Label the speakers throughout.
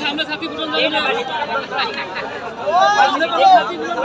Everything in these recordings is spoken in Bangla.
Speaker 1: সামনে সাথী পূরণ সামনে সাথী পূরণ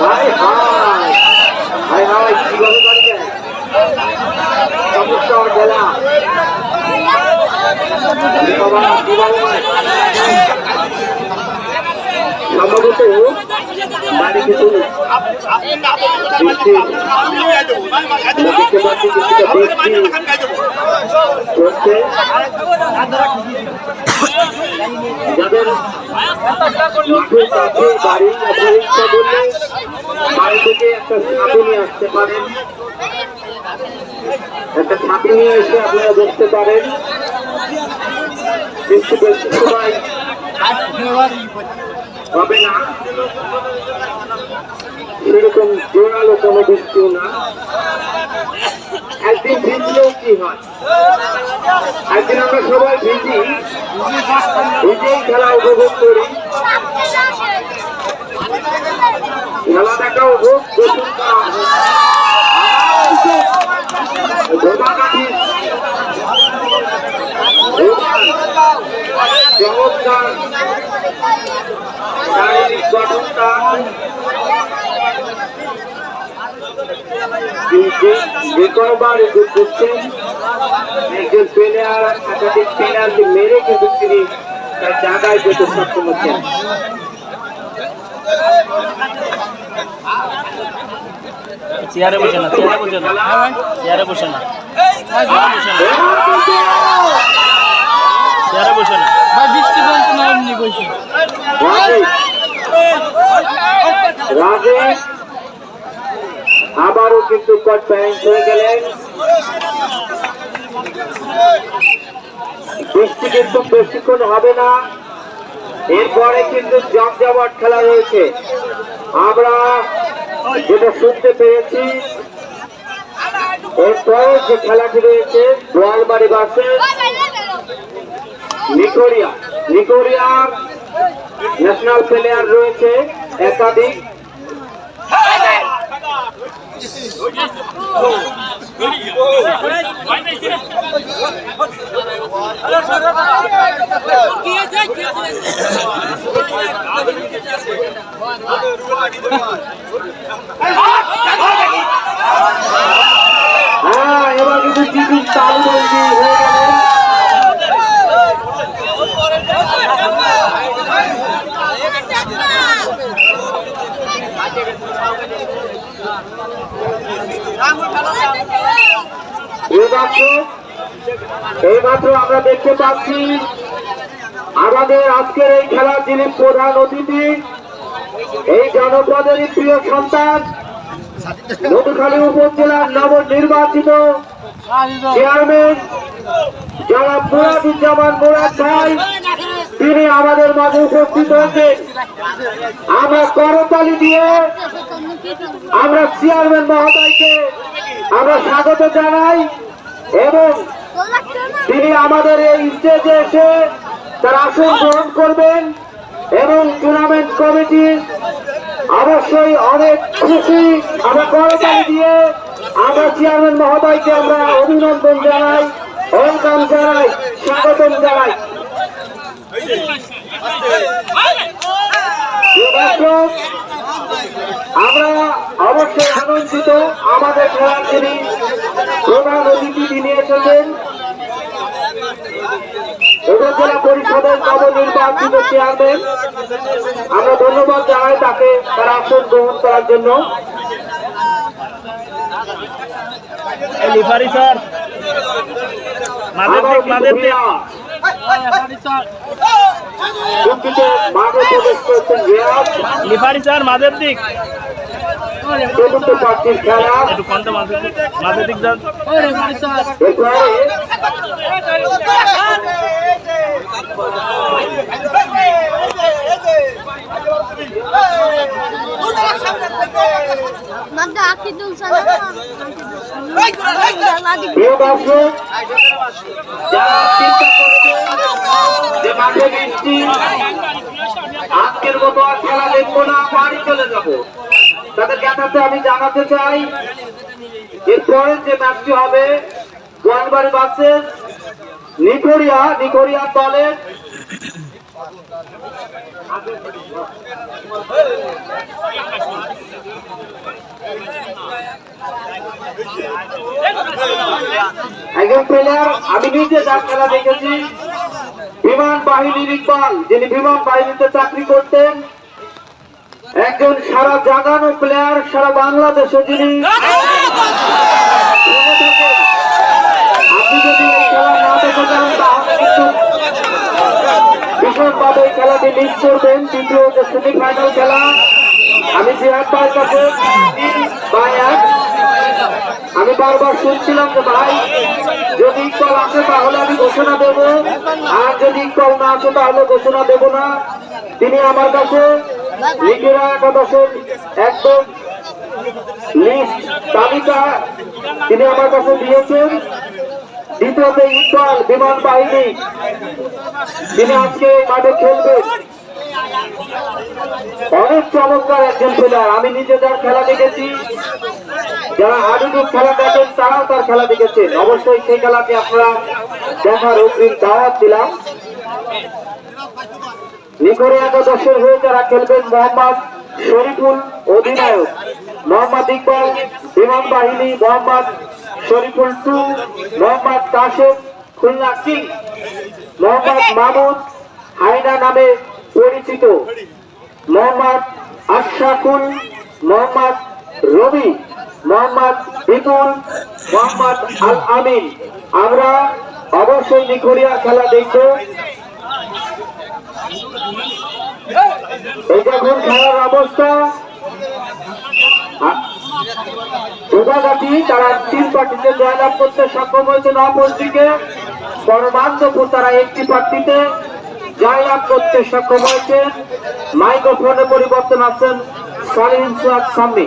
Speaker 1: হাই হাই হাই হাই কীভাবে পারবেন সমস্যা জেলা বাবা কীভাবে সম্ভবত বাড়ি কিছু বৃষ্টি দেখতে পাচ্ছি কিছুটা বৃষ্টি হচ্ছে যাদের মাঠের কাছে ইচ্ছা করলে বাড়ি থেকে একটা ছাতি নিয়ে আসতে পারেন। একটা ছাতি নিয়ে এসে আপনারা দেখতে পারেন। সময় হবে না। সেরকম জোরালো কোনো বৃষ্টিও না। একদিন ভিজলেও কি হয়? একদিন আমরা সবাই ভিজি। ভিজেই খেলা উপভোগ করি। খেলাটাকে উপভোগ গোসল করা হয়। চমৎকার, শারীরিক গঠনটা। যে কয়বার এগুলো করছেন একজন প্লেয়ার একাধিক প্লেয়ারকে মেরে কিন্তু তিনি তার জায়গায় যেতে সক্ষম হচ্ছেন।
Speaker 2: চেয়ারে বসে না চেয়ারে বসে না। চেয়ারে বসে না। চেয়ারে বসে না।
Speaker 1: রাজেশ রাজেশ আবারও কিন্তু কট হয়ে গেলেন। বৃষ্টি কিন্তু বেশিক্ষণ হবে না। এরপরে কিন্তু জমজমাট খেলা রয়েছে। আমরা যেটা শুনতে পেরেছি, এরপরে যে খেলাটি রয়েছে গোয়ালবাড়ি বাসে নিকোরিয়া। নিকোরিয়ার ন্যাশনাল প্লেয়ার রয়েছে একাধিক। এবার কিন্তু টিকিট তালুবন্দি হয়ে গেলেন এইমাত্র আমরা দেখতে পাচ্ছি আমাদের আজকের এই খেলার যিনি প্রধান অতিথি, এই জনপদেরই প্রিয় সন্তান, মধুখালী উপজেলার নবনির্বাচিত চেয়ারম্যান যারা মুরাদুজ্জামান মুরাদ ভাই, তিনি আমাদের মাঝে উপস্থিত হয়েছেন। আমরা করতালি দিয়ে আমরা চেয়ারম্যান মহোদয়কে আমরা স্বাগত জানাই এবং তিনি আমাদের এই স্টেজে এসে তার আসন গ্রহণ করবেন এবং টুর্নামেন্ট কমিটি অবশ্যই অনেক খুশি আমরা করতালি দিয়ে আমরা চেয়ারম্যান মহোদয়কে আমরা অভিনন্দন জানাই ওয়েলকাম জানাই স্বাগতম জানাই। দর্শক, আমরা অবশ্যই আনন্দিত। আমাদের খেলার যিনি প্রধান অতিথি তিনি এসেছেন উপজেলা পরিষদের নবনির্বাচিত চেয়ারম্যান আমরা ধন্যবাদ জানাই তাকে তার আসন গ্রহণ করার জন্য।
Speaker 2: লিফারি স্যার মাদের মাদের লিফারি স্যার মাদের দিক একটু কন্টে মাদের দিক যান
Speaker 1: এরপরে
Speaker 3: Manda aqui dun sana.
Speaker 1: যে মাঠে বৃষ্টি আজকের মতো আর খেলা দেখব না, বাড়ি চলে যাব। তাদের কাছে আমি জানাতে চাই। এরপরে যে ম্যাচটি হবে, গোয়ালবাড়ি বাসের নিকোরিয়া নিকোরিয়া দলের একজন প্লেয়ার আমি নিজে যার খেলা দেখেছি। বিমান বাহিনীর ইকবাল, যিনি বিমান বাহিনীতে চাকরি করতেন, একজন সারা জাগানো প্লেয়ার সারা বাংলাদেশে যিনি আপনি যদি ভীষণভাবে এই খেলাটি মিস করবেন। দ্বিতীয় যে সেমিফাইনাল খেলা, আমি জিহাদ ভাইয়ের কাছে আমি বারবার শুনছিলাম যে ভাই, যদি ইকবাল আসে তাহলে আমি ঘোষণা দেব। আর যদি ইকবাল না আসে তাহলে ঘোষণা দেব না। তিনি আমার কাছে লিগেরা একাদশের একদম তালিকা তিনি আমার কাছে দিয়েছেন। দ্বিতীয়তে ইকবাল বিমান বাহিনী, তিনি আজকে মাঠে খেলবেন। অনেক চমৎকার একজন প্লেয়ার আমি নিজে যার খেলা দেখেছি। যারা আধুনিক খেলা দেখেন, তারাও তার খেলা দেখেছেন। অবশ্যই সেই খেলাকে আপনারা দেখার অগ্রিম দাওয়াত দিলাম। নিকরে একাদশের হয়ে যারা খেলবেন মোহাম্মদ শরীফুল অধিনায়ক, মোহাম্মদ ইকবাল, বিমান বাহিনী, মোহাম্মদ শরীফুল টু, মোহাম্মদ কাশেম খুলনা কিং, মোহাম্মদ মাহমুদ হাইনা নামে পরিচিত, মোহাম্মদ আশরাফুল, মোহাম্মদ রবি। মোহাম্মদ বিপুল মোহাম্মদ আল আমিন আমরা অবশ্যই নিখরিয়া খেলা দেখব। এই দেখুন খেলার অবস্থা। প্রজাগাতি তারা তিন পার্টিতে জয়লাভ করতে সক্ষম হয়েছে নবমন্ত্রীকে পরমান্তপুর তারা একটি পার্টিতে জয়লাভ করতে সক্ষম হয়েছে। মাইক্রোফোনে পরিবর্তন আছেন সালিম সাম্মি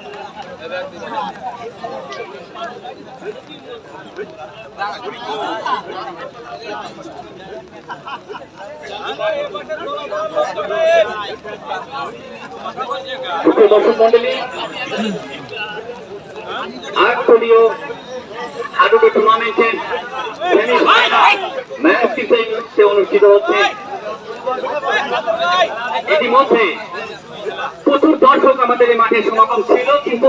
Speaker 1: দর্শক মন্ডলী আট দলীয় হাডুডু টুর্নামেন্টের ম্যাচটি অনুষ্ঠিত হচ্ছে। ইতিমধ্যে প্রচুর দর্শক আমাদের এই মাঠে সমাগম ছিল, কিন্তু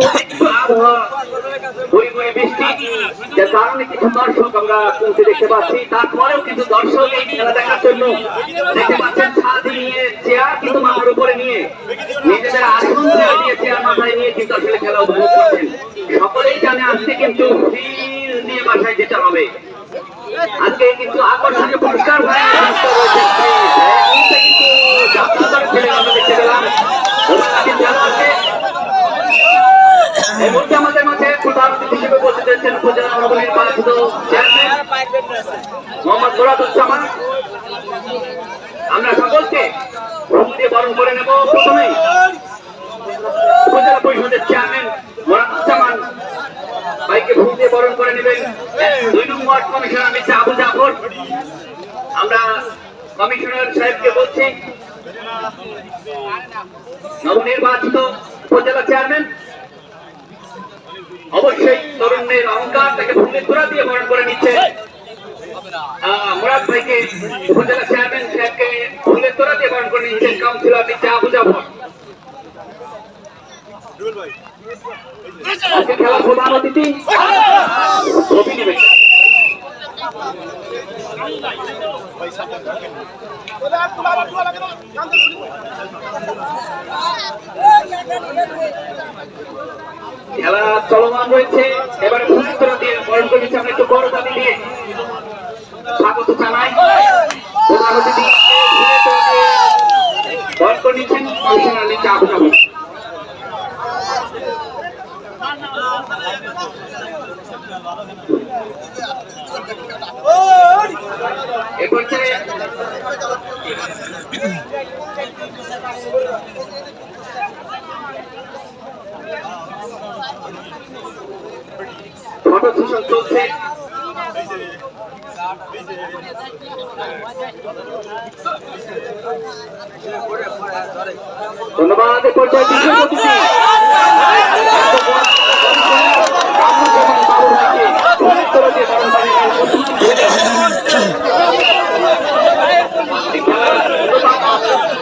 Speaker 1: নিয়ে চেয়ার নিয়ে। মাথায় নিয়ে সকলেই জানে আজকে কিন্তু দিয়ে বাসায় যেতে হবে। আজকে কিন্তু আকর্ষণীয় পুরস্কার ভারপ্রাপ্ত মোহাম্মদ মুরাদুজ্জামান আমরা সকলকে ভূমিতে বরণ করে নেব। প্রথমে উপজেলা পরিষদের চেয়ারম্যান মোরাদুজ্জামান ভাইকে ভূমিতে বরণ করে নেবেন। দুই নম্বর কমিশনার মিস্টার আবু জাফর। আমরা কমিশনার সাহেবকে বলছি, নবনির্বাচিত উপজেলা চেয়ারম্যান অবশ্যই তরুণের অহংকার তাকে ভূমি তোরা দিয়ে বরণ করে নিচ্ছে। আহ, মুরাদ ভাইকে উপজেলা চেয়ারম্যান সাহেবকে ভূমি তোরা দিয়ে বরণ করে নিচ্ছেন কাউন্সিলর নিচ্ছে আবু জাফর। খেলা প্রধান অতিথি। খেলা চলমান রয়েছে। এবারে ফুলের দিয়ে বরণ নিচ্ছে একটু বড় দাবি দিয়ে স্বাগত জানাই। প্রধান অতিথি করে নিচ্ছেন জাফর এ পর্যায়ে ফটো সেশন চলছে ধন্যবাদ পর্যায়ে বিশেষ অতিথি বাবু ভাইকে ফুলের তোড়া দিয়ে বরণ করে নেবেন। বরণ করে নিচ্ছেন বিশেষ অতিথি কামরুজ্জামান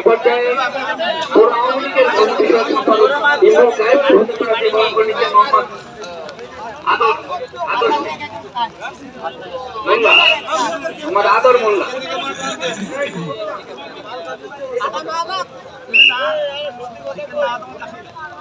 Speaker 1: পর্যায়ে পুরো আওয়ামী লীগের সমিতি সম্পাদক ইমরুল সাহেব করে নিচ্ছেন মোহাম্মদ আদর আদর মোল্লা আমার আদর মোল্লা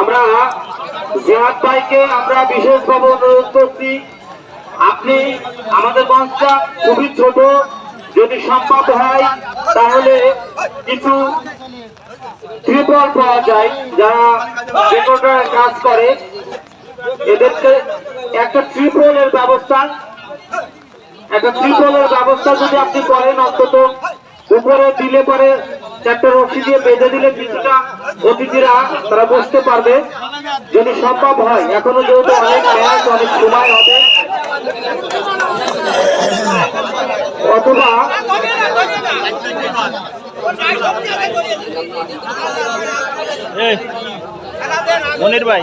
Speaker 1: আমরা জেহাদ ভাইকে আমরা বিশেষভাবে অনুরোধ করছি, আপনি আমাদের মঞ্চটা খুবই ছোট, যদি সম্ভব হয়, তাহলে কিছু ত্রিপল পাওয়া যায়, যারা রেকর্ডার কাজ করে। এদেরকে একটা ত্রিপলের ব্যবস্থা একটা ত্রিপলের ব্যবস্থা যদি আপনি করেন অন্তত? উপরে দিলে পরে চারটা রশি দিয়ে বেঁধে দিলে কিছুটা অতিথিরা তারা বসতে পারবে। যদি সম্ভব হয় এখনও যেহেতু অনেক ম্যাচ অনেক সময় হবে। অথবা
Speaker 2: মনির ভাই।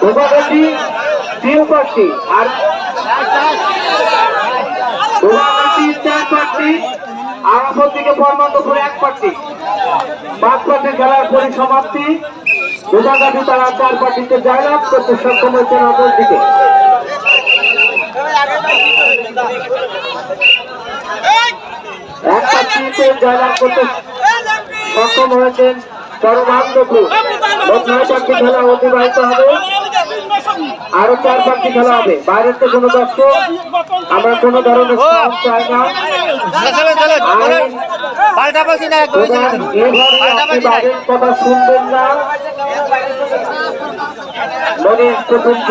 Speaker 1: ধোপাগাছি তিন প্রার্থী আর ধোপাগাছি চার প্রার্থী আরাফত থেকে পরমান্তপুরে এক প্রার্থী পাঁচ প্রার্থী খেলার পরিসমাপ্তি দুটাকাঠি তারা চার পার্টিতে জয়লাভ করতে সক্ষম হয়েছেন অপরদিকে সক্ষম হয়েছেন চরমান্তপুর নয় অতিবাহিত হবে। আরও চার পার্টি খেলা হবে। বাইরের তো কোনো দর্শক আমরা কোনো ধরনের চাই না। কথা শুনবেন কিন্তু রবি তিনি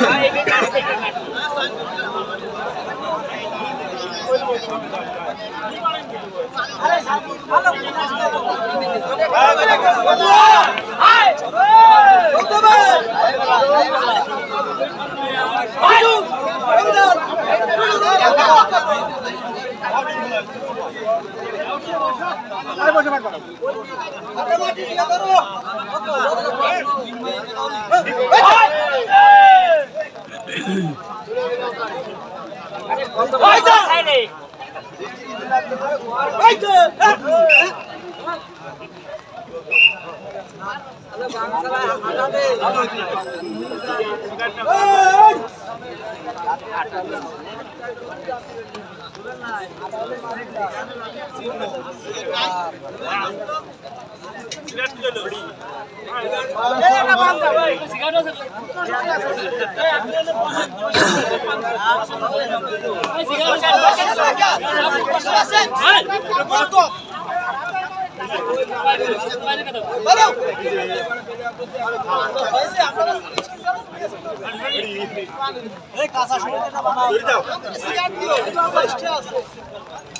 Speaker 1: হয়ে গেলেন ওরে বাবা অত মানুষ কিন্তু এরকম করলে আমি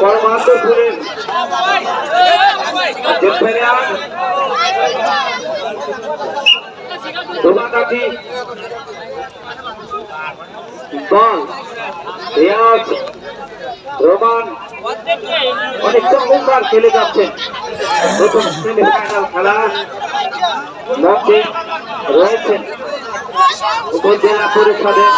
Speaker 1: পরমান্তপুরের ধোমাকাঠি রোমান। অনেক খেলে যাচ্ছেন প্রথম সেমিফাইনাল খেলা। মধ্যে রয়েছেন উপজেলা পরিষদের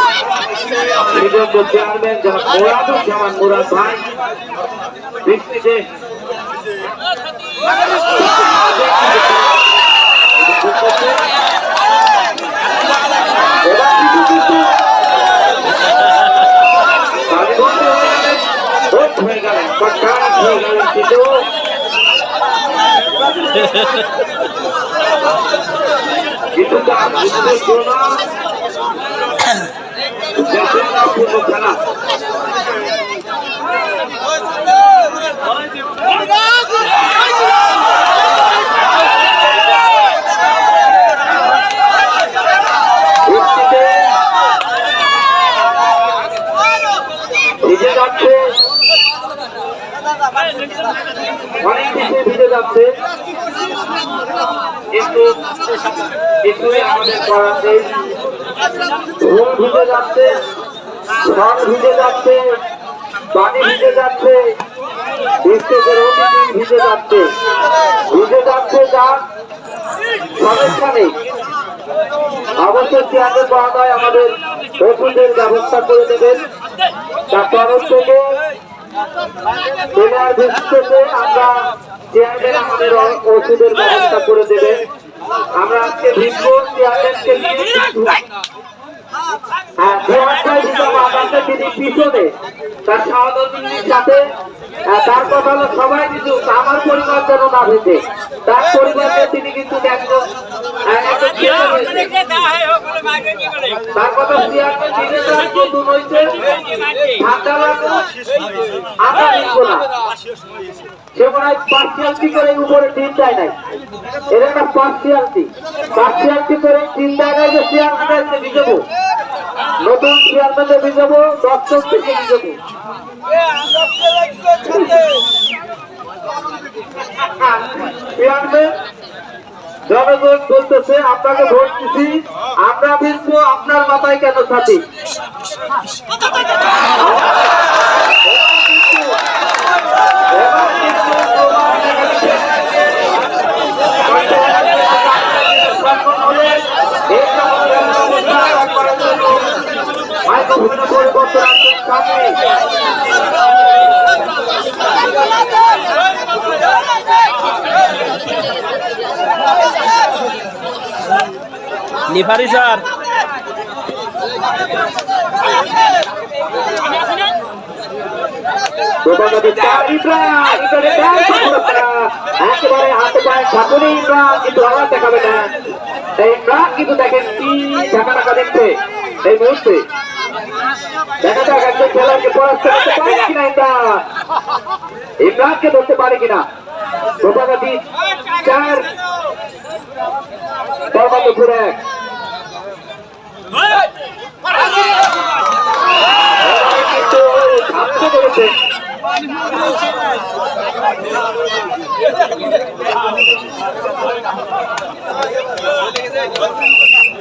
Speaker 1: বিগত চেয়ারম্যান যারা মোরাদুজ্জামান মুরাদ ভাই বাজেবন্ধ হয়ে গেলেন, হয়ে গেলেন, কিন্তু তার উদ্দেশ্য না দেশের না পূর্ণ খেলা বৃষ্টিতে ভিজে যাচ্ছে অনেক কিছু ভিজে যাচ্ছে কিন্তু কিছুই আমাদের করার নেই ভিজে যাচ্ছে ঝড় ভিজে যাচ্ছে, পানি ভিজে যাচ্ছে বৃষ্টিদের অতিথি ভিজে যাচ্ছে। ভিজে যাচ্ছে যার সমস্যা নেই। অবশ্যই চেয়ারের মহোদয় আমাদের ওষুধের ব্যবস্থা করে দেবেন। তার তরফ থেকে প্লেয়ার ভিত্তিতে আমরা চেয়ারম্যান আমাদের ওষুধের ব্যবস্থা করে দেবেন। আমরা আজকে ভিড়বো চেয়ারম্যানকে পিছনে তার সহযোগীর সাথে তার কথা হলো সবাই কিন্তু আমার পরিবার যেন না ভেঙে তার পরিবারকে তিনি কিন্তু একজন। তার কথা চেয়ারম্যান আমরা না। পার্সিয়ালটি করে উপরে টিম দেয় নাই। এর একটা পার্সিয়ালটি পার্সিয়ালটি করে টিম দেয় নাই যে চেয়ারম্যানের বিজেবো নতুন দর্শক থেকে চেয়ারম্যান জনগণ বলতেছে আপনাকে ভোট দিচ্ছি আমরা কিন্তু আপনার মাথায় কেন ছাতি এবার কিন্তু প্রমাণ হয়ে গেছে।
Speaker 2: লিফারি স্যার।
Speaker 1: কিন্তু আবার দেখাবে না। ইমরান কিন্তু দেখেন কি টাকা টাকা দেখছে এই মুহূর্তে দেখা যাক একজন খেলোয়াড়কে ইমরানকে ধরতে পারে কিনা। প্রভাগাতি চার কিন্তু থামতে পেরেছে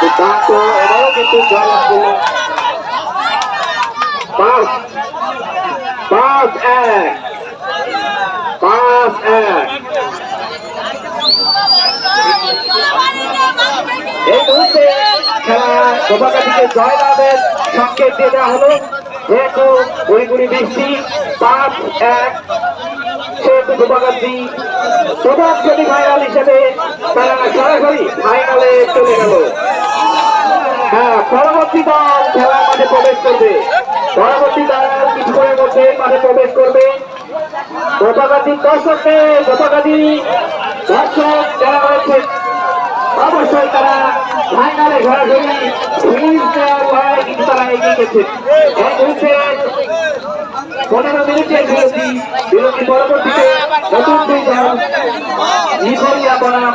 Speaker 1: সিদ্ধান্ত এবারও কিন্তু করল পাঁচ পাঁচ এক পাঁচ এক এই মুহূর্তে খেলা গোপাকাটিকে জয়লাভের সংকেত দিয়ে দেওয়া হলো যেহেতু গুড়ি গুড়ি বৃষ্টি পাঁচ এক সেহেতু গোপাকাটি প্রধান সেমিফাইনাল হিসেবে তারা সরাসরি ফাইনালে চলে গেল। হ্যাঁ পরবর্তী দল খেলার মাঠে প্রবেশ করবে। পরবর্তী দল কিছুক্ষণের মধ্যে মাঠে প্রবেশ করবে। গোপাকাটি দর্শককে গোপাকাটি দর্শক যারা রয়েছে, অবশ্যই তারা ফাইনালে ঘোরাঘুরি ফিনিশ দেওয়ার ভয়ে কিন্তু তারা এগিয়ে গেছে। পনেরো মিনিটের বিরতি বিরতি পরবর্তীতে নতুন দুই দল নিখরিয়া বনাম।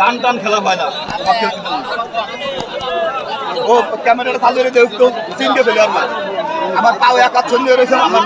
Speaker 4: টান টান খেলা হয় না। ও, ক্যামেরাটা চালু রেখে দেখতো চিনতে পেলে আমার পাও একা হাত রয়েছে, আমার